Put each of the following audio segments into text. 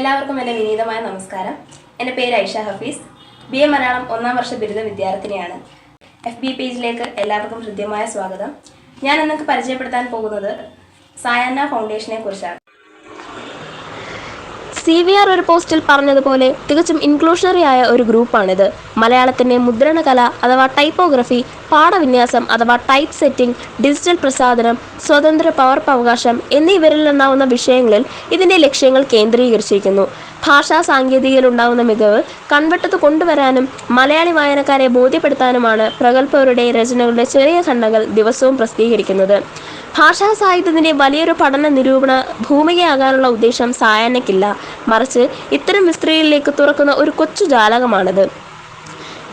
എല്ലാവർക്കും എന്റെ വിനീതമായ നമസ്കാരം. എന്റെ പേര് ഐഷ ഹഫീസ്. ബി എ മലയാളം ഒന്നാം വർഷ ബിരുദ വിദ്യാർത്ഥിനിയാണ്. എഫ് ബി പേജിലേക്ക് എല്ലാവർക്കും ഹൃദ്യമായ സ്വാഗതം. ഞാൻ നിങ്ങൾക്ക് പരിചയപ്പെടുത്താൻ പോകുന്നത് സായാന്ന ഫൗണ്ടേഷനെ കുറിച്ചാണ്. സി വി ആർ ഒരു പോസ്റ്റിൽ പറഞ്ഞതുപോലെ തികച്ചും ഇൻക്ലൂഷണറി ആയ ഒരു ഗ്രൂപ്പാണിത്. മലയാളത്തിന്റെ മുദ്രണകല അഥവാ ടൈപ്പോഗ്രഫി പാഠവിന്യാസം അഥവാ ടൈപ്പ് സെറ്റിംഗ് ഡിജിറ്റൽ പ്രസാധനം സ്വതന്ത്ര പകർപ്പവകാശം എന്നീ വിരലിലെണ്ണാവുന്ന വിഷയങ്ങളിൽ ഇതിന്റെ ലക്ഷ്യങ്ങൾ കേന്ദ്രീകരിച്ചിരിക്കുന്നു. ഭാഷാ സാങ്കേതികയിൽ ഉണ്ടാകുന്ന മികവ് കൺവെട്ടത്ത് കൊണ്ടുവരാനും മലയാളി വായനക്കാരെ ബോധ്യപ്പെടുത്താനുമാണ് പ്രഗത്ഭരുടെ രചനകളുടെ ചെറിയ ഖണ്ഡങ്ങൾ ദിവസവും പ്രസിദ്ധീകരിക്കുന്നത്. ഭാഷാ സാഹിത്യത്തിന്റെ വലിയൊരു പഠന നിരൂപണ ഭൂമികയാകാനുള്ള ഉദ്ദേശം സായാഹ്നയ്ക്കില്ല മറിച്ച് ഇത്തരം വിസ്തൃതിയിലേക്ക് തുറക്കുന്ന ഒരു കൊച്ചു ജാലകമാണിത്.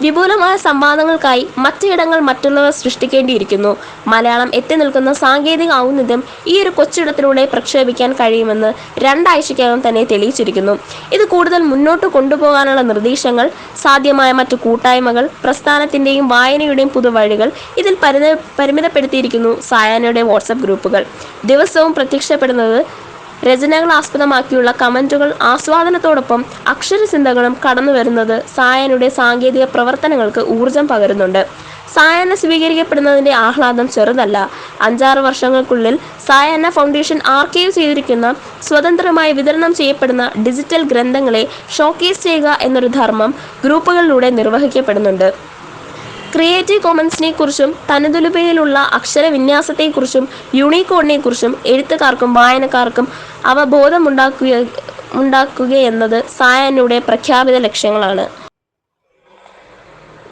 വിപുലമായ സംവാദങ്ങൾക്കായി മറ്റിടങ്ങൾ മറ്റുള്ളവർ സൃഷ്ടിക്കേണ്ടിയിരിക്കുന്നു. മലയാളം എത്തി നിൽക്കുന്ന സാങ്കേതിക ഔന്നത്യം ഈ ഒരു കൊച്ചിടത്തിലൂടെ പ്രക്ഷേപിക്കാൻ കഴിയുമെന്ന് രണ്ടാഴ്ചയ്ക്കകം തന്നെ തെളിയിച്ചിരിക്കുന്നു. ഇത് കൂടുതൽ മുന്നോട്ട് കൊണ്ടുപോകാനുള്ള നിർദ്ദേശങ്ങൾ സാധ്യമായ മറ്റു കൂട്ടായ്മകൾ പ്രസ്ഥാനത്തിന്റെയും വായനയുടെയും പുതുവഴികൾ ഇതിൽ പരിമിതപ്പെടുത്തിയിരിക്കുന്നു സായാനയുടെ വാട്സപ്പ് ഗ്രൂപ്പുകൾ. ദിവസവും പ്രത്യക്ഷപ്പെടുന്നത് രചനകൾ ആസ്പദമാക്കിയുള്ള കമന്റുകൾ ആസ്വാദനത്തോടൊപ്പം അക്ഷരചിന്തകളും കടന്നു വരുന്നത് സായനയുടെ സാങ്കേതിക പ്രവർത്തനങ്ങൾക്ക് ഊർജം പകരുന്നുണ്ട്. സായന സ്വീകരിക്കപ്പെടുന്നതിന്റെ ആഹ്ലാദം ചെറുതല്ല. അഞ്ചാറ് വർഷങ്ങൾക്കുള്ളിൽ സായന ഫൗണ്ടേഷൻ ആർക്കൈവ് ചെയ്തിരിക്കുന്ന സ്വതന്ത്രമായി വിതരണം ചെയ്യപ്പെടുന്ന ഡിജിറ്റൽ ഗ്രന്ഥങ്ങളെ ഷോക്കേസ് ചെയ്യുക എന്നൊരു ധർമ്മം ഗ്രൂപ്പുകളിലൂടെ നിർവഹിക്കപ്പെടുന്നുണ്ട്. ക്രിയേറ്റീവ് കോമൺസിനെ കുറിച്ചും തനതുലുപയിലുള്ള അക്ഷരവിന്യാസത്തെക്കുറിച്ചും യൂണിക്കോഡിനെ കുറിച്ചും എഴുത്തുകാർക്കും വായനക്കാർക്കും അവബോധമുണ്ടാക്കുക ഉണ്ടാക്കുകയെന്നത് സായാഹ്നയുടെ പ്രഖ്യാപിത ലക്ഷ്യങ്ങളാണ്.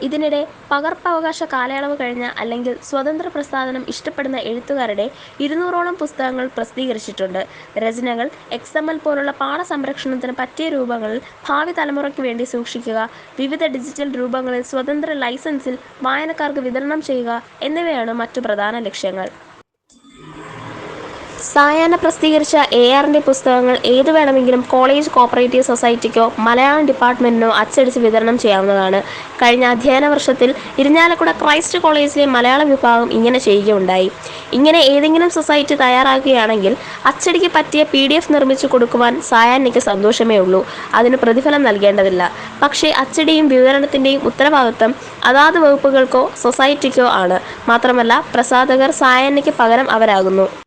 ഇതിനിടെ പകർപ്പവകാശ കാലയളവ് കഴിഞ്ഞ അല്ലെങ്കിൽ സ്വതന്ത്ര പ്രസ്ഥാനം ഇഷ്ടപ്പെടുന്ന എഴുത്തുകാരുടെ ഇരുന്നൂറോളം പുസ്തകങ്ങൾ പ്രസിദ്ധീകരിച്ചിട്ടുണ്ട്. രചനകൾ എക്സ് എം എൽ പോലുള്ള പാഠസംരക്ഷണത്തിന് പറ്റിയ രൂപങ്ങളിൽ ഭാവി തലമുറയ്ക്ക് വേണ്ടി സൂക്ഷിക്കുക വിവിധ ഡിജിറ്റൽ രൂപങ്ങളിൽ സ്വതന്ത്ര ലൈസൻസിൽ വായനക്കാർക്ക് വിതരണം ചെയ്യുക എന്നിവയാണ് മറ്റു പ്രധാന ലക്ഷ്യങ്ങൾ. സായാഹ്ന പ്രസിദ്ധീകരിച്ച എ ആറിന്റെ പുസ്തകങ്ങൾ ഏത് വേണമെങ്കിലും കോളേജ് കോപ്പറേറ്റീവ് സൊസൈറ്റിക്കോ മലയാളം ഡിപ്പാർട്ട്മെന്റിനോ അച്ചടിച്ച് വിതരണം ചെയ്യാവുന്നതാണ്. കഴിഞ്ഞ അധ്യയന വർഷത്തിൽ ഇരിഞ്ഞാലക്കുട ക്രൈസ്റ്റ് കോളേജിലെ മലയാള വിഭാഗം ഇങ്ങനെ ചെയ്യുകയുണ്ടായി. ഇങ്ങനെ ഏതെങ്കിലും സൊസൈറ്റി തയ്യാറാക്കുകയാണെങ്കിൽ അച്ചടിക്ക് പറ്റിയ പി ഡി എഫ് നിർമ്മിച്ചു കൊടുക്കുവാൻ സായാഹ്നയ്ക്ക് സന്തോഷമേ ഉള്ളൂ. അതിന് പ്രതിഫലം നൽകേണ്ടതില്ല. പക്ഷേ അച്ചടിയും വിവരണത്തിന്റെയും ഉത്തരവാദിത്വം അതാത് വകുപ്പുകൾക്കോ സൊസൈറ്റിക്കോ ആണ്. മാത്രമല്ല പ്രസാധകർ സായാഹ്നയ്ക്ക് പകരം അവരാകുന്നു.